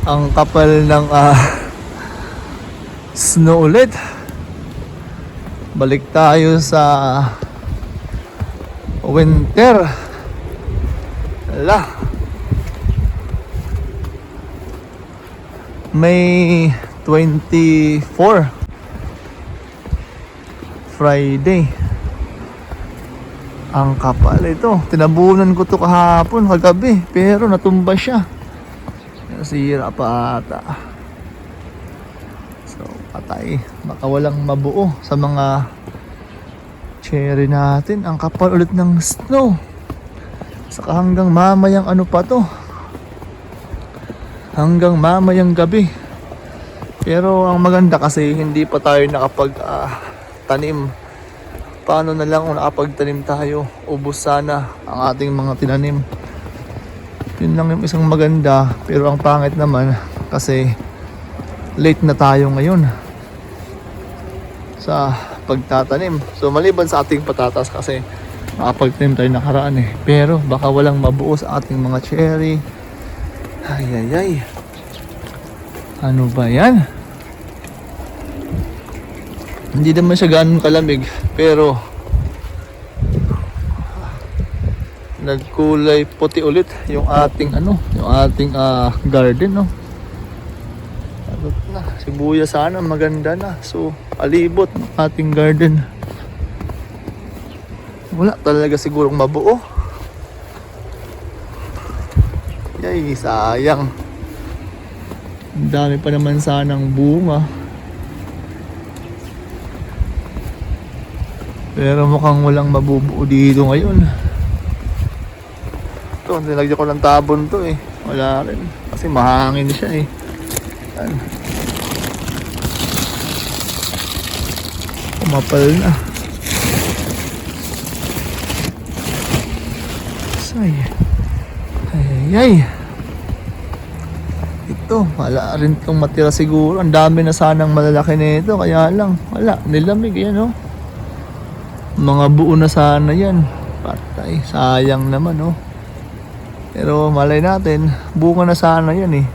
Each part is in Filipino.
Ang kapal ng ah, snow ulit. Balik tayo sa winter. Ala. May 24 Friday. Ang kapal ito. Tinabunan ko to kahapon, kagabi. Pero natumba siya. Nasira pa ata. So, patay. Baka walang mabuo sa mga cherry natin. Ang kapal ulit ng snow. Saka hanggang mamayang ano pa to. Hanggang mamayang gabi. Pero ang maganda kasi hindi pa tayo nakapag ah, tanim. Paano na lang kung nakapagtanim tayo? Ubus sana ang ating mga tinanim. Yun lang yung isang maganda. Pero ang pangit naman kasi late na tayo ngayon sa pagtatanim. So maliban sa ating patatas kasi nakapagtanim tayo nakaraan eh. Pero baka walang mabuo sa ating mga cherry. Ay ay ay. Ano ba yan? Hindi naman siya ganun kalamig pero nagkulay puti ulit yung ating ano, yung ating ah, garden no. Ano na, sibuyas sana maganda na. So, alibot ng ating garden. Wala talaga sigurong mabuo. Yay, sayang. Ang dami pa naman sanang bunga. Pero mukhang walang mabubuo dito ngayon. Ito, nilagyan ko ng tabon to eh. Wala rin. Kasi mahangin siya eh. Yan. Kumapal na. Say. Ay, ay, ay. Ito, wala rin itong matira siguro. Ang dami na sanang malalaki nito. Kaya lang, wala. Nilamig yan, oh. Mga buo na sana yan. Patay. Sayang naman, oh. Pero malay natin, bunga na sana yan, eh.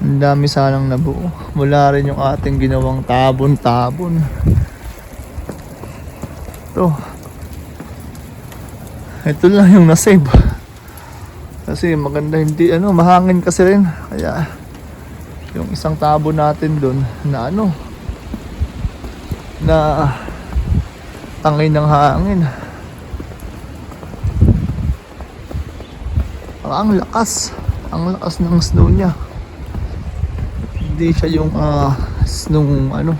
Ang dami sanang nabuo. Mula rin yung ating ginawang tabon-tabon. Ito. Ito lang yung nasave. Kasi maganda hindi ano, mahangin kasi rin. Kaya yung isang tabo natin doon na ano na tangay ng hangin. Ang lakas. Ang lakas ng snow niya. Hindi siya yung ah, snow ano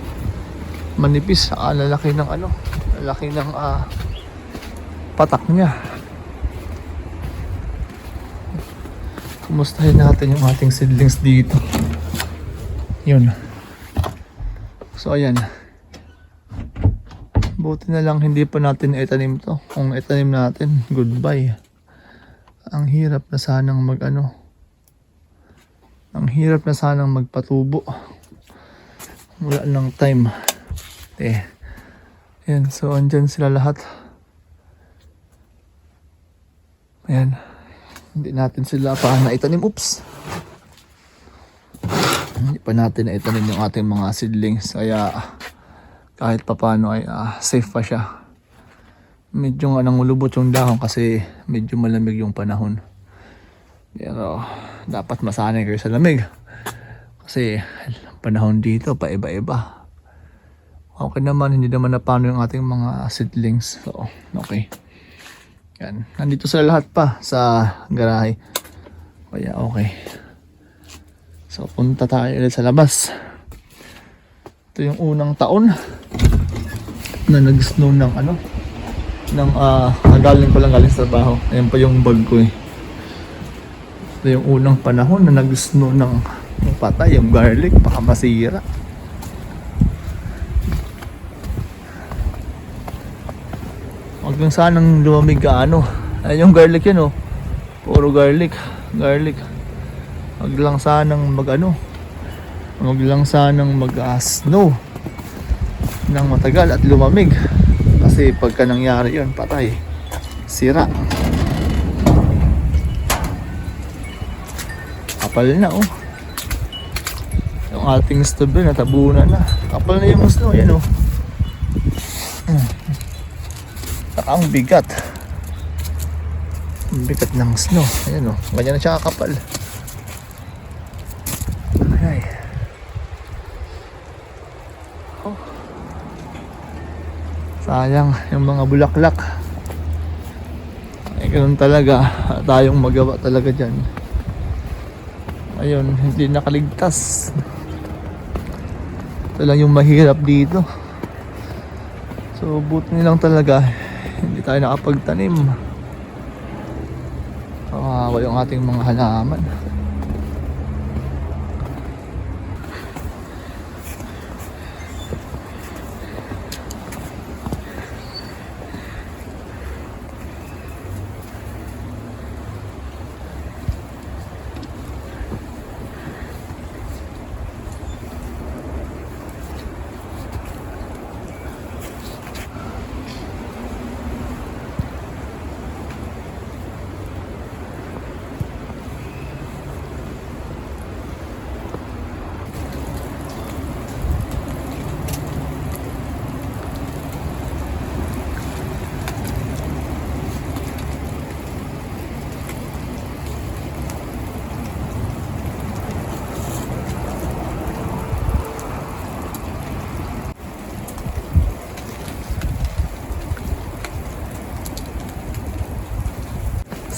manipis. Ah, lalaki ng ano lalaki ng ah, patak niya. Kumustahin natin yung ating seedlings dito. Yun. So ayan. Buti na lang hindi pa natin itanim to. Kung itanim natin, goodbye. Ang hirap na sanang mag ano. Ang hirap na sanang magpatubo. Wala ng time. Eh. Ayan, so andyan sila lahat. Ayan. Hindi natin sila pa naitanim. Oops. Hindi pa natin naitanim yung ating mga seedlings. Kaya kahit papano ay ah, safe pa siya. Medyo nga nangulubot yung dahon kasi medyo malamig yung panahon. Pero dapat masanay kayo sa lamig. Kasi panahon dito paiba-iba. Okay naman, hindi naman na paano yung ating mga seedlings. So, okay. Yan. Nandito sila lahat pa sa garahe. Kaya okay. So punta tayo ulit sa labas. Ito yung unang taon na nag-snow ng ano ng ah galing ko lang galing sa trabaho. Ayan pa yung bag ko eh. Ito yung unang panahon na nag-snow ng yung patay, yung garlic, baka masira. Huwag lang sanang lumamig ka ano. Ay yung garlic yun oh. Puro garlic. Garlic. Huwag lang sanang mag ano. Huwag lang sanang mag ah, snow ng matagal at lumamig. Kasi pagka nangyari yun, patay. Sira. Kapal na oh. Yung ating stove na natabunan na. Kapal na yung snow, yan oh. Saka ang bigat. Ang bigat ng snow. Ayan oh. Ganyan na siya kakapal. Ay. Oh. Sayang yung mga bulaklak. Ay, ganun talaga. Tayong magawa talaga dyan. Ayun, hindi nakaligtas. Ito lang yung mahirap dito. So, buti nilang talaga. Hindi tayo nakapagtanim. Kawawa yung ating mga halaman.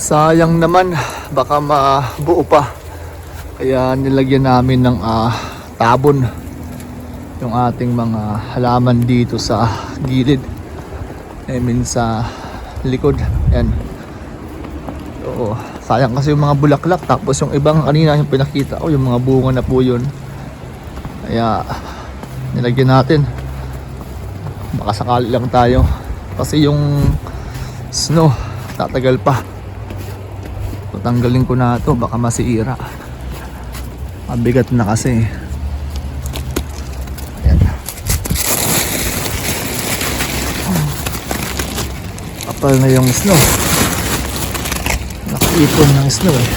Sayang naman, baka mabuo pa. Kaya nilagyan namin ng ah, tabon yung ating mga halaman dito sa gilid. I mean sa likod. Yan. Oo, sayang kasi yung mga bulaklak tapos yung ibang kanina yung pinakita ko yung mga bunga na po yun. Kaya nilagyan natin. Baka sakali lang tayo. Kasi yung snow tatagal pa. Tatanggalin ko na to baka masiira. Mabigat na kasi. Ayan. Kapal na yung snow. Nakaipon ng snow eh.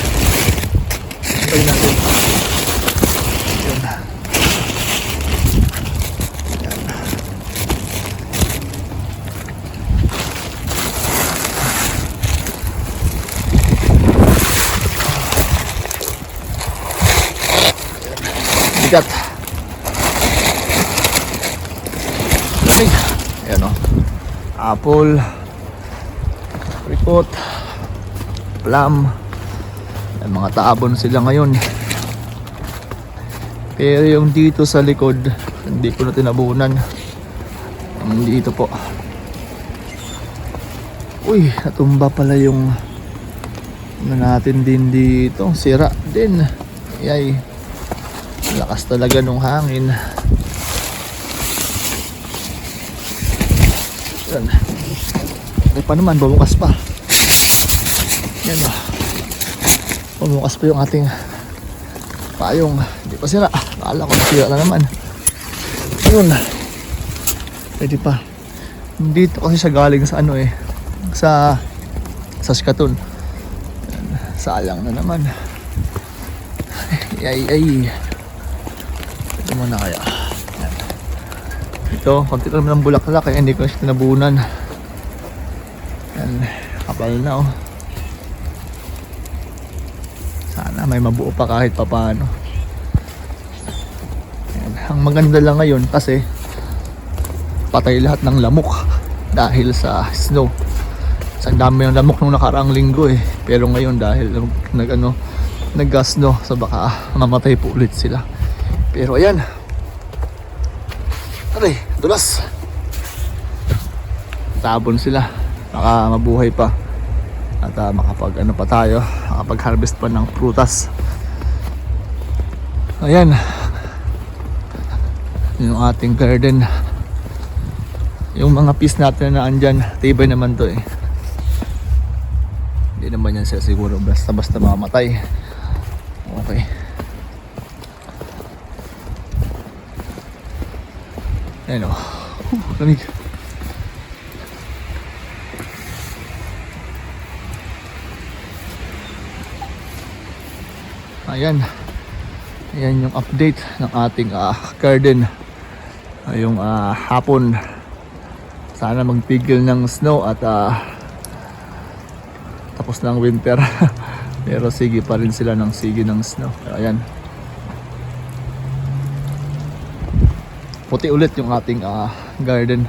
Tanggal natin. Ayan. Ayan. Bigat. Lamig. Ayan o. Apple. Apricot. Plum. Ayan, mga taabon sila ngayon. Pero yung dito sa likod, hindi ko na tinabunan. Dito po. Uy, natumba pala yung ano natin din dito. Sira din. Yay. Lakas talaga nung hangin. Yan. Ay pa naman, bumukas pa. Yan o. Bumukas pa yung ating payong. Hindi pa sira. Akala ko nasira na naman. Yun. Pwede pa. Dito kasi siya galing sa ano eh. Sa Saskatoon. Yan. Sayang na naman. Ay, ay. Ito muna kaya. Ito, konti lang ng bulaklak kaya hindi ko siya tinabunan. Yan, kapal na oh. Sana may mabuo pa kahit papano. Yan. Ang maganda lang ngayon kasi patay lahat ng lamok dahil sa snow. Sa dami ng lamok nung nakaraang linggo eh. Pero ngayon dahil nag ano, nag-gas no, so baka mamatay po ulit sila. Pero ayan. Aray, dulas. Tabon sila. Baka mabuhay pa. At ah, makapag ano pa tayo, makapag harvest pa ng prutas. Ayan. Yung ating garden. Yung mga peas natin na andyan, tibay naman to eh. Hindi naman yan siya siguro basta-basta mamatay. Okay. Ayan o. Huh, lamig. Ayan. Yan yung update ng ating ah, garden. Ngayong ah, hapon. Sana magpigil ng snow at ah, tapos na ang winter. Pero sige pa rin sila ng sige ng snow. Ayan. Puti ulit yung ating ah, garden.